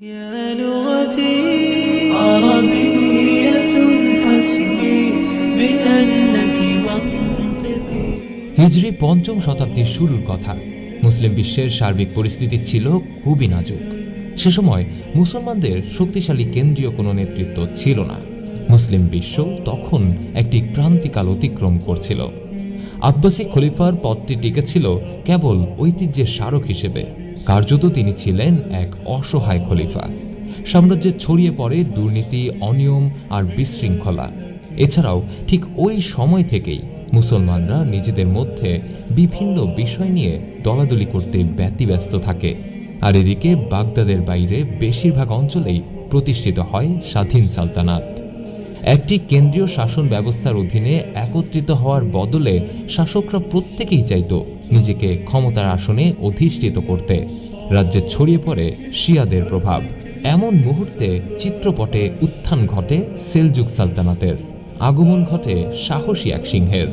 يا لغتي عربية حسبي بأنك منطقي হিজরি পঞ্চম শতাব্দীর শুরুর কথা মুসলিম বিশ্বের সার্বিক পরিস্থিতি ছিল খুবই নাজুক সে সময় মুসলমানদের শক্তিশালী কেন্দ্রীয় কোনো নেতৃত্ব ছিল না মুসলিম বিশ্ব তখন একটি ক্রান্তিকাল অতিক্রম করছিল আব্বাসী খলিফার পদটি টিকেছিল কেবল ঐতিহ্যের স্মারক হিসেবে কার্যত তিনি ছিলেন এক অসহায় খলিফা। সাম্রাজ্যে ছড়িয়ে পড়ে দুর্নীতি, অনিয়ম আর বিশৃঙ্খলা। এছাড়াও ঠিক ওই সময় থেকেই মুসলমানরা নিজেদের মধ্যে বিভিন্ন বিষয় নিয়ে দলাদলি করতে ব্যতিব্যস্ত থাকে। আর এদিকে বাগদাদের বাইরে বেশিরভাগ অঞ্চলেই প্রতিষ্ঠিত হয় স্বাধীন সালতানাত। একটি কেন্দ্রীয় শাসন ব্যবস্থার অধীনে একত্রিত হওয়ার বদলে শাসকরা প্রত্যেকেই চাইত নিজেকে ক্ষমতার আসনে অধিষ্ঠিত করতে। রাজ্যে ছড়িয়ে পড়ে শিয়াদের প্রভাব। এমন মুহূর্তে চিত্রপটে উত্থান ঘটে সেলজুক সালতানাতের। আগমন ঘটে সাহসী এক সিংহের।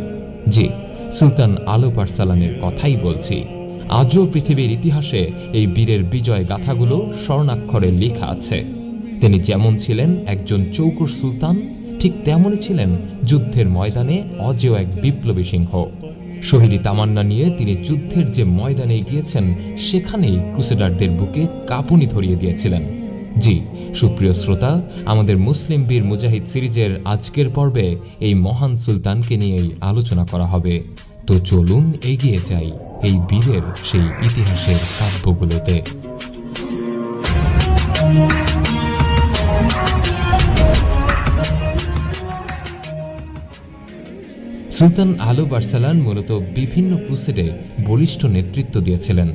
জি, সুলতান আলো পারসালানের কথাই বলছি। আজও পৃথিবীর ইতিহাসে এই বীরের বিজয় গাথাগুলো স্বর্ণাক্ষরে লেখা আছে। তিনি যেমন ছিলেন একজন চৌকুর সুলতান, ঠিক তেমনই ছিলেন যুদ্ধের ময়দানে অজেয় এক বিপ্লবী সিংহ। শহীদি তামান্না নিয়ে তিনি যুদ্ধের যে ময়দানে গিয়েছেন, সেখানেই ক্রুসেডারদের বুকে কাঁপুনি ধরিয়ে দিয়েছিলেন। জি, সুপ্রিয় শ্রোতা, আমাদের মুসলিম বীর মুজাহিদ সিরিজের আজকের পর্বে এই মহান সুলতানকে নিয়েই আলোচনা করা হবে। তো চলুন এগিয়ে যাই এই বীরের সেই ইতিহাসের কাব্যগুলোতে। সুলতান আলো বার্সালান মূলত বিভিন্ন ক্রুসেডে বলিষ্ঠ নেতৃত্ব দিয়েছিলেন।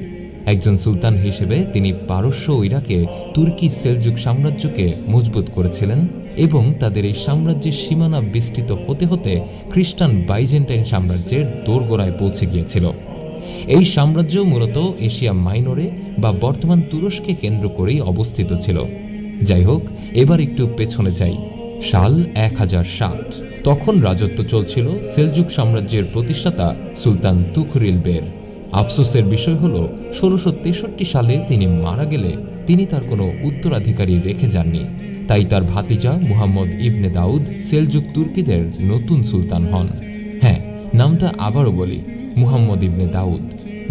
একজন সুলতান হিসেবে তিনি পারস্য ইরাকে তুর্কি সেলজুক সাম্রাজ্যকে মজবুত করেছিলেন এবং তাদের এই সাম্রাজ্যের সীমানা বিস্তৃত হতে হতে খ্রিস্টান বাইজেন্টাইন সাম্রাজ্যের দোরগোড়ায় পৌঁছে গিয়েছিল। এই সাম্রাজ্য মূলত এশিয়া মাইনরে বা বর্তমান তুরস্কে কেন্দ্র করেই অবস্থিত ছিল। যাই হোক, এবার একটু পেছনে যাই। সাল এক হাজার সাত। তখন রাজত্ব চলছিল সেলজুক সাম্রাজ্যের প্রতিষ্ঠাতা সুলতান তুখরিল বের। আফসোসের বিষয় হল, ষোলোশো তেষট্টি সালে তিনি মারা গেলে তিনি তার কোনো উত্তরাধিকারী রেখে যাননি। তাই তার ভাতিজা মুহাম্মদ ইবনে দাউদ সেলজুক তুর্কিদের নতুন সুলতান হন। হ্যাঁ নামটা আবারও বলি, মুহাম্মদ ইবনে দাউদ।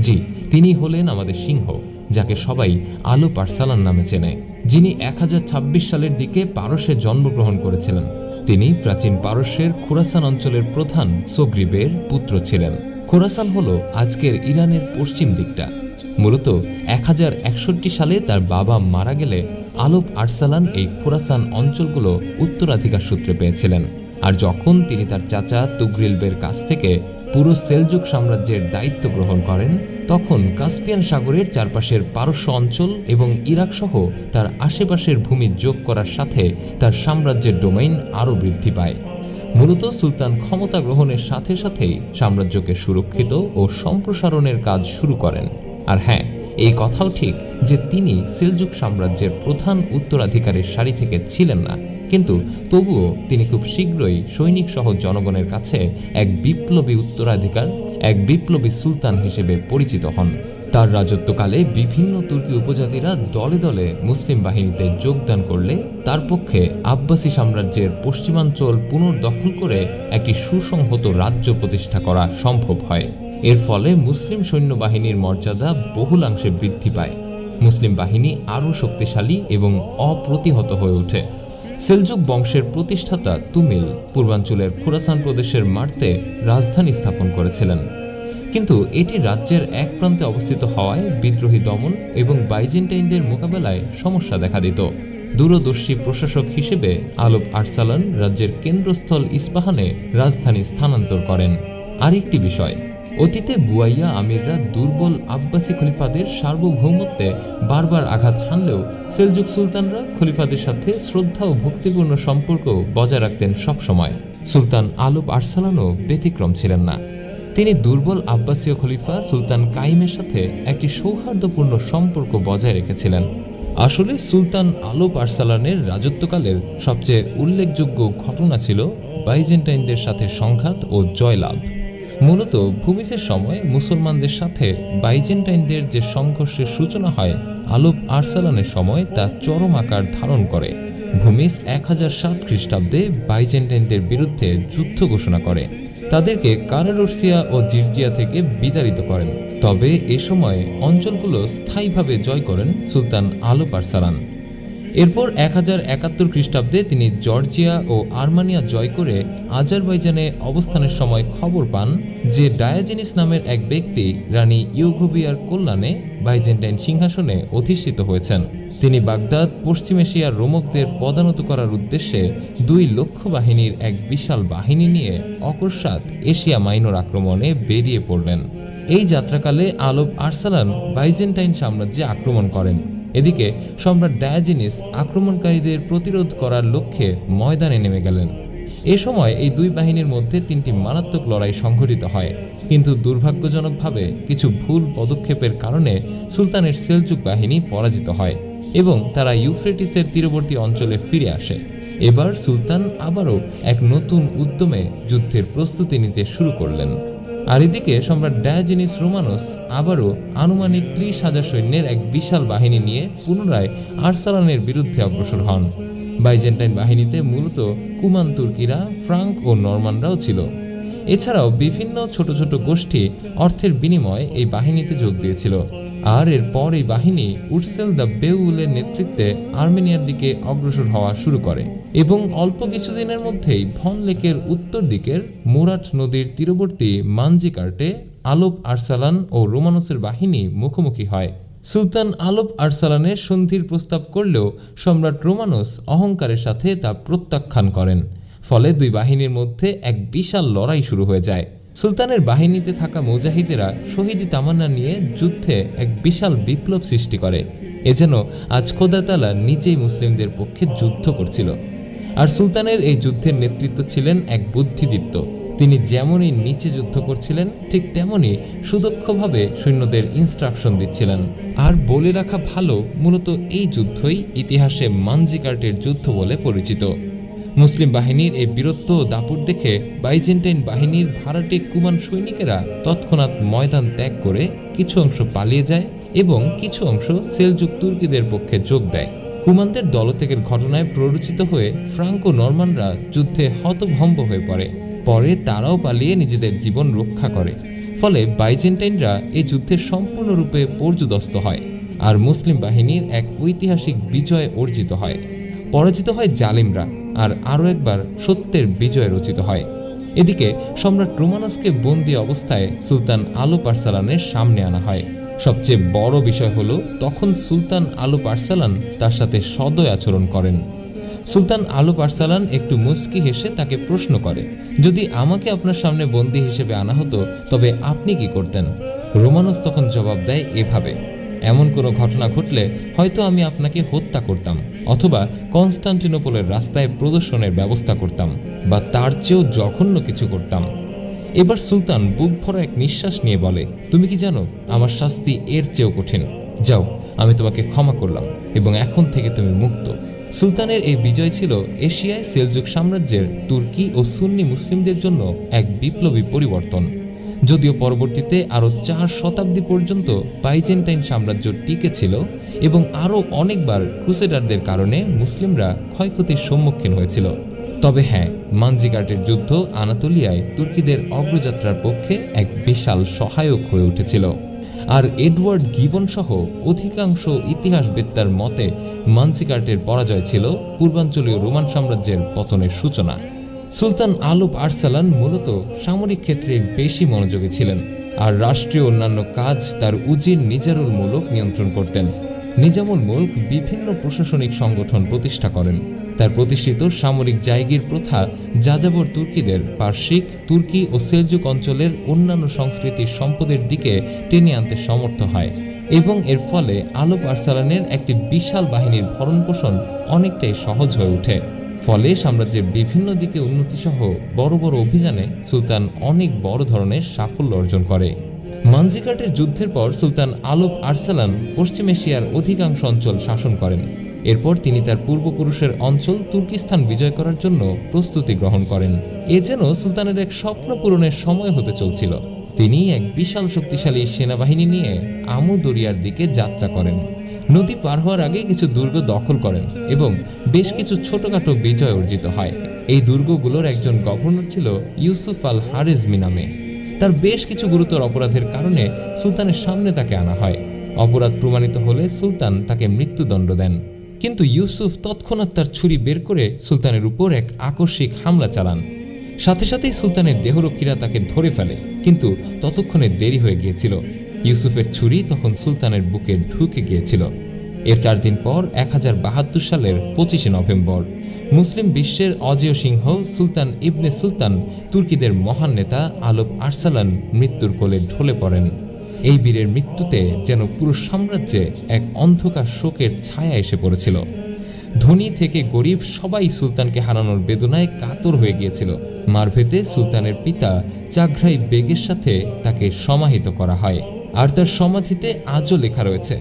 জি, তিনি হলেন আমাদের সিংহ, যাকে সবাই আলো পারসালান নামে চেনে, যিনি এক হাজার ছাব্বিশ সালের দিকে পারস্যে জন্মগ্রহণ করেছিলেন। তিনি প্রাচীন পারস্যের খোরাসান অঞ্চলের প্রধান সোগ্রিবের পুত্র ছিলেন। খোরাসান হল আজকের ইরানের পশ্চিম দিকটা। মূলত এক হাজার একষট্টি সালে তার বাবা মারা গেলে আলোপ আরসালান এই খোরাসান অঞ্চলগুলো উত্তরাধিকার সূত্রে পেয়েছিলেন। আর যখন তিনি তার চাচা তুগরিলবের কাছ থেকে পুরো সেলজুক সাম্রাজ্যের দায়িত্ব গ্রহণ করেন তখন কাস্পিয়ান সাগরের চারপাশের পারস্য অঞ্চল এবং ইরাক সহ তার আশেপাশের ভূমি যোগ করার সাথে তার সাম্রাজ্যের ডোমেইন আরও বৃদ্ধি পায়। মূলত সুলতান ক্ষমতা গ্রহণের সাথে সাথেই সাম্রাজ্যকে সুরক্ষিত ও সম্প্রসারণের কাজ শুরু করেন। আর হ্যাঁ এই কথাও ঠিক যে তিনি সেলজুক সাম্রাজ্যের প্রধান উত্তরাধিকারের সারি থেকে ছিলেন না। কিন্তু তবুও তিনি খুব শীঘ্রই সৈনিক সহ জনগণের কাছে এক বিপ্লবী উত্তরাধিকার এক বিপ্লবী সুলতান হিসেবে পরিচিত হন। তার রাজত্বকালে বিভিন্ন তুর্কি উপজাতিরা দলে দলে মুসলিম বাহিনীতে যোগদান করলে তার পক্ষে আব্বাসী সাম্রাজ্যের পশ্চিমাঞ্চল পুনর্দখল করে একটি সুসংহত রাজ্য প্রতিষ্ঠা করা সম্ভব হয়। এর ফলে মুসলিম সৈন্যবাহিনীর মর্যাদা বহুলাংশে বৃদ্ধি পায়। মুসলিম বাহিনী আরও শক্তিশালী এবং অপ্রতিহত হয়ে ওঠে। সেলজুক বংশের প্রতিষ্ঠাতা তুমিল পূর্বাঞ্চলের খোরাসান প্রদেশের মার্তে রাজধানী স্থাপন করেছিলেন। কিন্তু এটি রাজ্যের এক প্রান্তে অবস্থিত হওয়ায় বিদ্রোহী দমন এবং বাইজেন্টাইনদের মোকাবেলায় সমস্যা দেখা দিত। দূরদর্শী প্রশাসক হিসেবে আলোপ আরসালান রাজ্যের কেন্দ্রস্থল ইস্পাহানে রাজধানী স্থানান্তর করেন। আরেকটি বিষয় অতীতে বুয়াইয়া আমিররা দুর্বল আব্বাসী খলিফাদের সার্বভৌমত্বে বারবার আঘাত হানলেও সেলজুক সুলতানরা খলিফাদের সাথে শ্রদ্ধা ও ভক্তিপূর্ণ সম্পর্ক বজায় রাখতেন সবসময়। সুলতান আলুব আরসালানও ব্যতিক্রম ছিলেন না। তিনি দুর্বল আব্বাসীয় খলিফা সুলতান কাইমের সাথে একটি সৌহার্দ্যপূর্ণ সম্পর্ক বজায় রেখেছিলেন। আসলে সুলতান আলোপ আরসালানের রাজত্বকালের সবচেয়ে উল্লেখযোগ্য ঘটনা ছিল বাইজেন্টাইনদের সাথে সংঘাত ও জয়লাভ। মূলত ভূমিজের সময় মুসলমানদের সাথে বাইজেন্টাইনদের যে সংঘর্ষের সূচনা হয় আলব আরসালানের সময় তা চরম আকার ধারণ করে। ভূমিস এক হাজার সাত খ্রিস্টাব্দে বাইজেন্টাইনদের বিরুদ্ধে যুদ্ধ ঘোষণা করে। তাদেরকে কারাডোরসিয়া ও জির্জিয়া থেকে বিতাড়িত করেন। তবে এ সময় অঞ্চলগুলো স্থায়ীভাবে জয় করেন সুলতান আলব আরসালান। এরপর এক হাজার একাত্তর খ্রিস্টাব্দে তিনি জর্জিয়া ও আর্মানিয়া জয় করে আজারবাইজানে অবস্থানের সময় খবর পান যে ডায়াজিনিস নামের এক ব্যক্তি রানী ইউঘোবিয়ার কল্যাণে বাইজেন্টাইন সিংহাসনে অধিষ্ঠিত হয়েছেন। তিনি বাগদাদ, পশ্চিম এশিয়ার রোমকদের পদানত করার উদ্দেশ্যে দুই লক্ষ বাহিনীর এক বিশাল বাহিনী নিয়ে অকস্মাৎ এশিয়া মাইনর আক্রমণে বেরিয়ে পড়লেন। এই যাত্রাকালে আলব আরসালান বাইজেন্টাইন সাম্রাজ্যে আক্রমণ করেন। এদিকে সম্রাট ডায়াজিনিস আক্রমণকারীদের প্রতিরোধ করার লক্ষ্যে ময়দানে নেমে গেলেন। এ সময় এই দুই বাহিনীর মধ্যে তিনটি মারাত্মক লড়াই সংঘটিত হয়। কিন্তু দুর্ভাগ্যজনকভাবে কিছু ভুল পদক্ষেপের কারণে সুলতানের সেলজুক বাহিনী পরাজিত হয় এবং তারা ইউফ্রেটিসের তীরবর্তী অঞ্চলে ফিরে আসে। এবার সুলতান আবারও এক নতুন উদ্যমে যুদ্ধের প্রস্তুতি নিতে শুরু করলেন। আর এদিকে সম্রাট ডায়াজিনিস রোমানোস আবারও আনুমানিক ত্রিশ হাজার সৈন্যের এক বিশাল বাহিনী নিয়ে পুনরায় আর্সালানের বিরুদ্ধে অগ্রসর হন। বাইজেন্টাইন বাহিনীতে মূলত কুমান তুর্কিরা, ফ্রাঙ্ক ও নরমানরাও ছিল। এছাড়াও বিভিন্ন ছোট ছোট গোষ্ঠী অর্থের বিনিময়ে এই বাহিনীতে যোগ দিয়েছিল। আর এরপর এই বাহিনী উডসেল দ্য বেউলের নেতৃত্বে আর্মেনিয়ার দিকে অগ্রসর হওয়া শুরু করে এবং অল্প কিছুদিনের মধ্যেই ভন লেকের উত্তর দিকের মুরাট নদীর তীরবর্তী মানজিকার্টে আলোপ আরসালান ও রোমানসের বাহিনী মুখোমুখি হয়। সুলতান আলোপ আরসালানের সন্ধির প্রস্তাব করলেও সম্রাট রোমানস অহংকারের সাথে তা প্রত্যাখ্যান করেন। ফলে দুই বাহিনীর মধ্যে এক বিশাল লড়াই শুরু হয়ে যায়। সুলতানের বাহিনীতে থাকা মুজাহিদেরা শহীদি তামান্না নিয়ে যুদ্ধে এক বিশাল বিপ্লব সৃষ্টি করে। এ যেন আজ খোদাতালা নিজেই মুসলিমদের পক্ষে যুদ্ধ করছিল। আর সুলতানের এই যুদ্ধের নেতৃত্ব ছিলেন এক বুদ্ধিদীপ্ত। তিনি যেমনই নিচে যুদ্ধ করছিলেন, ঠিক তেমনই সুদক্ষভাবে সৈন্যদের ইনস্ট্রাকশন দিচ্ছিলেন। আর বলে রাখা ভালো মূলত এই যুদ্ধই ইতিহাসে মানজিকার্টের যুদ্ধ বলে পরিচিত। মুসলিম বাহিনীর এই বীরত্ব দাপট দেখে বাইজেন্টাইন বাহিনীর ভাড়াটে কুমান সৈনিকেরা তৎক্ষণাৎ ময়দান ত্যাগ করে কিছু অংশ পালিয়ে যায় এবং কিছু অংশ সেলজুক তুর্কিদের পক্ষে যোগ দেয়। কুমানদের দলত্যাগের ঘটনায় প্ররোচিত হয়ে ফ্রাঙ্কো নরমানরা যুদ্ধে হতভম্ব হয়ে পড়ে। পরে তারাও পালিয়ে নিজেদের জীবন রক্ষা করে। ফলে বাইজেন্টাইনরা এই যুদ্ধের সম্পূর্ণরূপে পর্যুদস্ত হয় আর মুসলিম বাহিনীর এক ঐতিহাসিক বিজয় অর্জিত হয়। পরাজিত হয় জালিমরা। আর আরও একবার সত্যের বিজয় রচিত হয়। এদিকে সম্রাট রোমানসকে বন্দি অবস্থায় সুলতান আলু পারসালানের সামনে আনা হয়। সবচেয়ে বড় বিষয় হলো, তখন সুলতান আলু পার্সালান তার সাথে সদয় আচরণ করেন। সুলতান আলু পারসালান একটু মুচকি হেসে তাকে প্রশ্ন করে, যদি আমাকে আপনার সামনে বন্দি হিসেবে আনা হতো, তবে আপনি কি করতেন? রোমানস তখন জবাব দেয়, এভাবে। এমন কোনো ঘটনা ঘটলে হয়তো আমি আপনাকে হত্যা করতাম অথবা কনস্টান্টিনোপলের রাস্তায় প্রদর্শনের ব্যবস্থা করতাম বা তার চেয়েও জঘন্য কিছু করতাম। এবার সুলতান বুক ভরা এক নিঃশ্বাস নিয়ে বলে, তুমি কি জানো, আমার শাস্তি এর চেয়েও কঠিন। যাও, আমি তোমাকে ক্ষমা করলাম এবং এখন থেকে তুমি মুক্ত। সুলতানের এই বিজয় ছিল এশিয়ায় সেলজুক সাম্রাজ্যের তুর্কি ও সুন্নি মুসলিমদের জন্য এক বিপ্লবী পরিবর্তন। যদিও পরবর্তীতে আরও চার শতাব্দী পর্যন্ত বাইজেন্টাইন সাম্রাজ্য টিকে ছিল এবং আরও অনেকবার ক্রুসেডারদের কারণে মুসলিমরা ক্ষয়ক্ষতির সম্মুখীন হয়েছিল। তবে হ্যাঁ মানজিকার্টের যুদ্ধ আনাতোলিয়ায় তুর্কিদের অগ্রযাত্রার পক্ষে এক বিশাল সহায়ক হয়ে উঠেছিল। আর এডওয়ার্ড গিবন সহ অধিকাংশ ইতিহাসবেত্তার মতে মানসিকার্টের পরাজয় ছিল পূর্বাঞ্চলীয় রোমান সাম্রাজ্যের পতনের সূচনা। সুলতান আলুপ আরসালান মূলত সামরিক ক্ষেত্রে বেশি মনোযোগী ছিলেন, আর রাষ্ট্রীয় অন্যান্য কাজ তার উজির নিজারুল মুলক নিয়ন্ত্রণ করতেন। নিজামুল মুলক বিভিন্ন প্রশাসনিক সংগঠন প্রতিষ্ঠা করেন। তার প্রতিষ্ঠিত সামরিক জায়গির প্রথা যাযাবর তুর্কিদের পার্শ্বিক, তুর্কি ও সেলজুক অঞ্চলের অন্যান্য সংস্কৃতির সম্পদের দিকে টেনে আনতে সমর্থ হয়, এবং এর ফলে আলোপ আরসালানের একটি বিশাল বাহিনীর ভরণ পোষণ অনেকটাই সহজ হয়ে ওঠে। ফলে সাম্রাজ্যের বিভিন্ন দিকে উন্নতিসহ বড় বড় অভিযানে সুলতান অনেক বড় ধরনের সাফল্য অর্জন করে। মানজিকাটের যুদ্ধের পর সুলতান আলোপ আরসালান পশ্চিম এশিয়ার অধিকাংশ অঞ্চল শাসন করেন। এরপর তিনি তার পূর্বপুরুষের অঞ্চল তুর্কিস্তান বিজয় করার জন্য প্রস্তুতি গ্রহণ করেন। এ যেন সুলতানের এক স্বপ্ন পূরণের সময় হতে চলছিল। তিনি এক বিশাল শক্তিশালী সেনাবাহিনী নিয়ে আমু দরিয়ার দিকে যাত্রা করেন। নদী পার হওয়ার আগে কিছু দুর্গ দখল করেন এবং বেশ কিছু ছোটখাটো বিজয় অর্জিত হয়। এই দুর্গগুলোর একজন গভর্নর ছিল ইউসুফ আল হারেজমি নামে। তার বেশ কিছু গুরুতর অপরাধের কারণে সুলতানের সামনে তাকে আনা হয়। অপরাধ প্রমাণিত হলে সুলতান তাকে মৃত্যুদণ্ড দেন। কিন্তু ইউসুফ তৎক্ষণাৎ তার ছুরি বের করে সুলতানের উপর এক আকস্মিক হামলা চালান। সাথে সাথেই সুলতানের দেহরক্ষীরা তাকে ধরে ফেলে, কিন্তু ততক্ষণে দেরি হয়ে গিয়েছিল। ইউসুফের ছুরি তখন সুলতানের বুকে ঢুকে গিয়েছিল। এর চার দিন পর এক হাজার বাহাত্তর সালের পঁচিশে নভেম্বর, মুসলিম বিশ্বের অজেয় সিংহ সুলতান ইবনে সুলতান, তুর্কিদের মহান নেতা আলব আরসালান মৃত্যুর কোলে ঢলে পড়েন। এই বীরের মৃত্যুতে যেন পুরো সাম্রাজ্যে এক অন্ধকার শোকের ছায়া এসে পড়েছিল। ধনী থেকে গরিব সবাই সুলতানকে হারানোর বেদনায় কাতর হয়ে গিয়েছিল। মারভেতে সুলতানের পিতা চাঘ্রাই বেগের সাথে তাকে সমাহিত করা হয়। আর তার সমাধিতে আজও লেখা রয়েছে,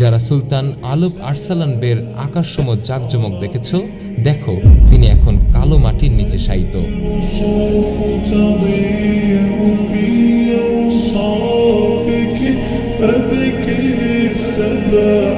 যারা সুলতান আলব আরসালান বের আকাশসম জাকজমক দেখেছ, দেখো, তিনি এখন কালো মাটির নিচে শায়িত। Oh